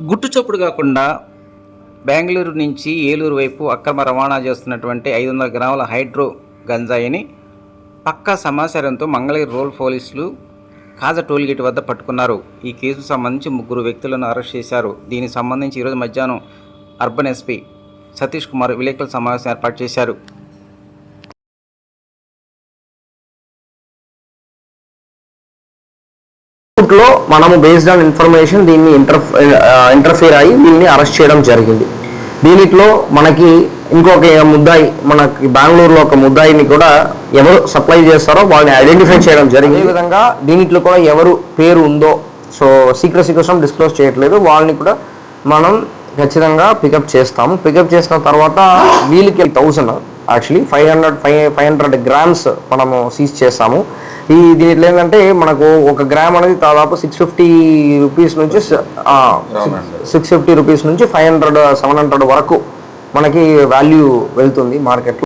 గుట్టుచప్పుడు కాకుండా బెంగళూరు నుంచి ఏలూరు వైపు అక్రమ రవాణా చేస్తున్నటువంటి ఐదు వందల గ్రాముల హైడ్రో గంజాయిని పక్కా సమాచారంతో మంగళగిరి రూరల్ పోలీసులు కాజా టోల్గేట్ వద్ద పట్టుకున్నారు. ఈ కేసుకు సంబంధించి ముగ్గురు వ్యక్తులను అరెస్ట్ చేశారు. దీనికి సంబంధించి ఈరోజు మధ్యాహ్నం అర్బన్ ఎస్పీ సతీష్ కుమార్ విలేకరుల సమావేశం ఏర్పాటు చేశారు. లో మనము బేస్డ్ ఆన్ ఇన్ఫర్మేషన్ దీన్ని ఇంటర్ ఇంటర్ఫియర్ uh, అయ్యి దీన్ని అరెస్ట్ చేయడం జరిగింది. దీనిలో మనకి ఇంకొక ముద్దాయి మనకి బెంగళూరులో ఒక ముద్దాయిని కూడా ఎవరు సప్లై చేస్తారో వాళ్ళని ఐడెంటిఫై చేయడం జరిగింది. ఈ విధంగా దీనిలో కూడా ఎవరు పేరు ఉందో సో సీక్రెసీ కోసం డిస్క్లోజ్ చేయట్లేదు. వాళ్ళని కూడా మనం ఖచ్చితంగా పికప్ చేస్తాము. పికప్ చేసిన తర్వాత వీళ్ళకి thousand actually five hundred five five hundred grams మనము సీజ్ చేస్తాము. ఈ దీంట్లో ఏంటంటే మనకు ఒక గ్రామ్ అనేది దాదాపు సిక్స్ ఫిఫ్టీ రూపీస్ నుంచి సిక్స్ ఫిఫ్టీ రూపీస్ నుంచి ఫైవ్ హండ్రెడ్ సెవెన్ హండ్రెడ్ వరకు మనకి వాల్యూ వెళ్తుంది మార్కెట్లో